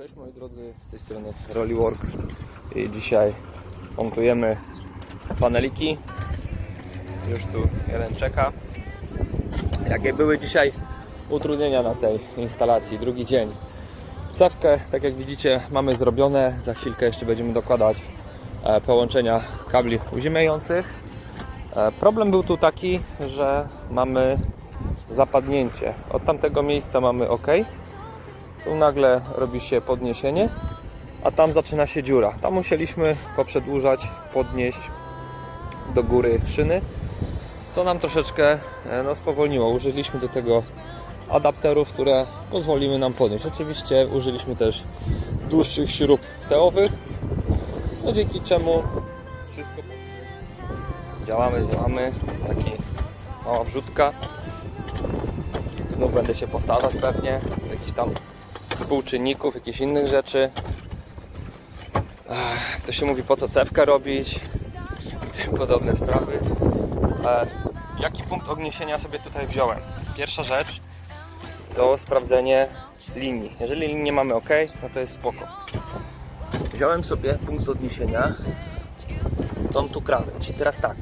Cześć moi drodzy, z tej strony Rollywork i dzisiaj montujemy paneliki. Już tu jeden czeka. Jakie były dzisiaj utrudnienia na tej instalacji, drugi dzień. Cewkę, tak jak widzicie, mamy zrobione. Za chwilkę jeszcze będziemy dokładać e, połączenia kabli uziemiających. E, Problem był tu taki, że mamy zapadnięcie. Od tamtego miejsca mamy ok. Tu nagle robi się podniesienie, a tam zaczyna się dziura. Tam musieliśmy poprzedłużać, podnieść do góry szyny, co nam troszeczkę e, no, spowolniło. Użyliśmy do tego adapterów, które pozwoliły nam podnieść. Oczywiście użyliśmy też dłuższych śrub teowych, no dzięki czemu wszystko działamy, działamy. Taki mała wrzutka. Znów będę się powtarzać pewnie z jakichś tam współczynników, jakichś innych rzeczy. To się mówi po co cewkę robić i tym podobne sprawy. Jaki punkt odniesienia sobie tutaj wziąłem? Pierwsza rzecz to sprawdzenie linii. Jeżeli linię mamy ok, no to jest spoko. Wziąłem sobie punkt odniesienia tą tu krawędź. I teraz tak.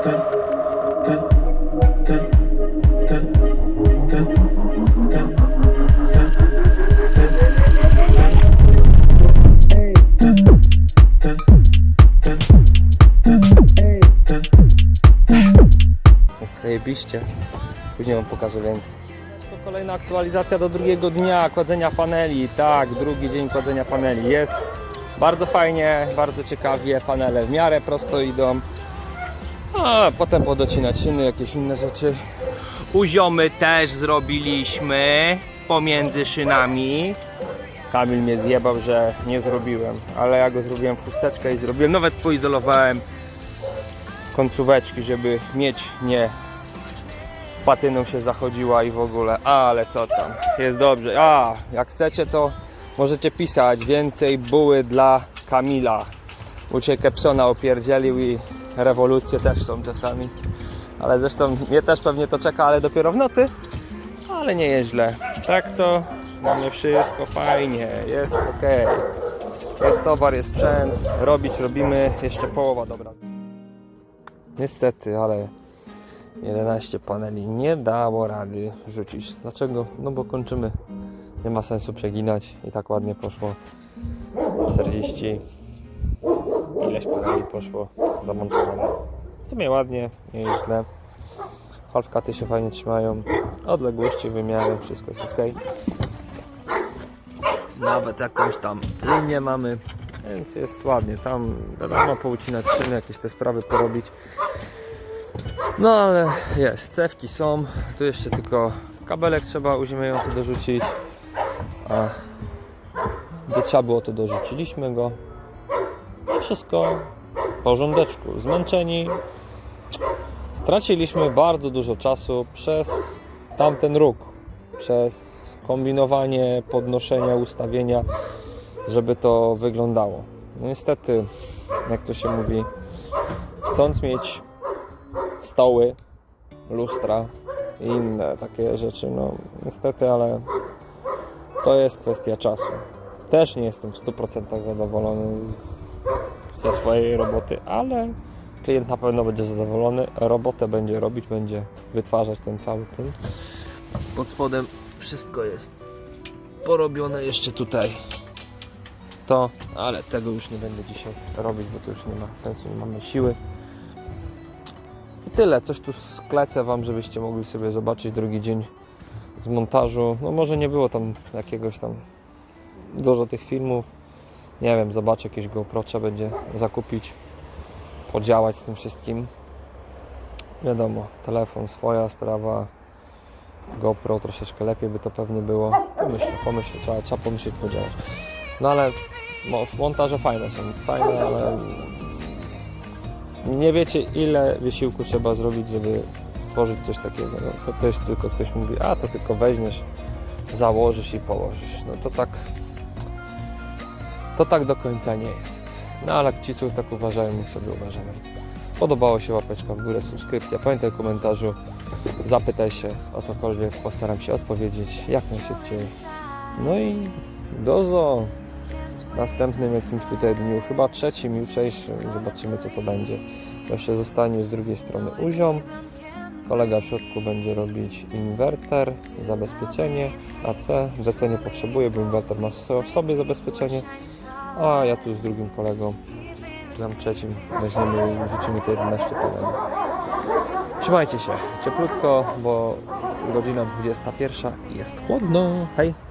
Jest zajebiście. Później Wam pokażę więcej. To kolejna aktualizacja do drugiego dnia kładzenia paneli. Tak, drugi dzień kładzenia paneli. Jest bardzo fajnie, bardzo ciekawie. Panele w miarę prosto idą. A potem podocinać szyny, jakieś inne rzeczy. Uziomy też zrobiliśmy pomiędzy szynami. Kamil mnie zjebał, że nie zrobiłem, ale ja go zrobiłem w chusteczkę i zrobiłem. Nawet poizolowałem końcóweczki, żeby mieć nie patyną się zachodziła i w ogóle, ale co tam, jest dobrze. A, jak chcecie to możecie pisać więcej buły dla Kamila. Uciekę psona opierdzielił i rewolucje też są czasami. Ale zresztą mnie też pewnie to czeka, ale dopiero w nocy. Ale nie jest źle. Tak to mamy wszystko fajnie, jest ok. Jest towar, jest sprzęt, robić robimy, jeszcze połowa dobra. Niestety, ale 11 paneli nie dało rady rzucić. Dlaczego? No bo kończymy. Nie ma sensu przeginać i tak ładnie poszło. 40 ileś paneli poszło zamontowane. W sumie ładnie, nie jest źle. Halfkaty się fajnie trzymają. Odległości, wymiary, wszystko jest ok. Nawet jakąś tam linię mamy, więc jest ładnie. Tam wiadomo poucinać szyny, jakieś te sprawy porobić. No ale jest, cewki są. Tu jeszcze tylko kabelek trzeba uziemiający dorzucić. A gdzie trzeba było to dorzuciliśmy go. I wszystko porządeczku. Zmęczeni. Straciliśmy bardzo dużo czasu przez tamten róg. Przez kombinowanie, podnoszenia, ustawienia. żeby to wyglądało. No niestety, jak to się mówi, chcąc mieć stoły, lustra i inne takie rzeczy, no niestety, ale to jest kwestia czasu. Też nie jestem w 100% zadowolony ze swojej roboty, ale klient na pewno będzie zadowolony, robotę będzie robić, będzie wytwarzać ten cały ten. Pod spodem wszystko jest porobione jeszcze tutaj to, ale tego już nie będę dzisiaj robić, bo to już nie ma sensu, nie mamy siły. I tyle, coś tu sklecę Wam, żebyście mogli sobie zobaczyć drugi dzień z montażu. No może nie było tam jakiegoś tam dużo tych filmów. Nie wiem, zobaczę jakieś GoPro trzeba będzie zakupić, podziałać z tym wszystkim. Wiadomo, telefon swoja sprawa, GoPro troszeczkę lepiej by to pewnie było. Pomyślę, pomyślę, trzeba, trzeba pomyśleć, podziałać. No ale mo- montaże fajne są, fajne, ale nie wiecie ile wysiłku trzeba zrobić, żeby stworzyć coś takiego. No, to też tylko ktoś mówi, a to tylko weźmiesz, założysz i położysz. No to tak, to tak do końca nie jest. No ale ci, co tak uważają, niech sobie uważają. Podobało się łapeczka w górę, subskrypcja. Pamiętaj w komentarzu, zapytaj się o cokolwiek, postaram się odpowiedzieć jak najszybciej. No i do zo następnym jakimś tutaj dniu, chyba trzecim, jutrzejszym, zobaczymy co to będzie. Jeszcze zostanie z drugiej strony uziom. Kolega w środku będzie robić inwerter, zabezpieczenie, AC, DC nie potrzebuje, bo inwerter ma w sobie zabezpieczenie, a ja tu z drugim kolegą, tam trzecim, weźmiemy i wrzucimy te 11 paneli. Trzymajcie się cieplutko, bo godzina 21 i jest chłodno. Hej!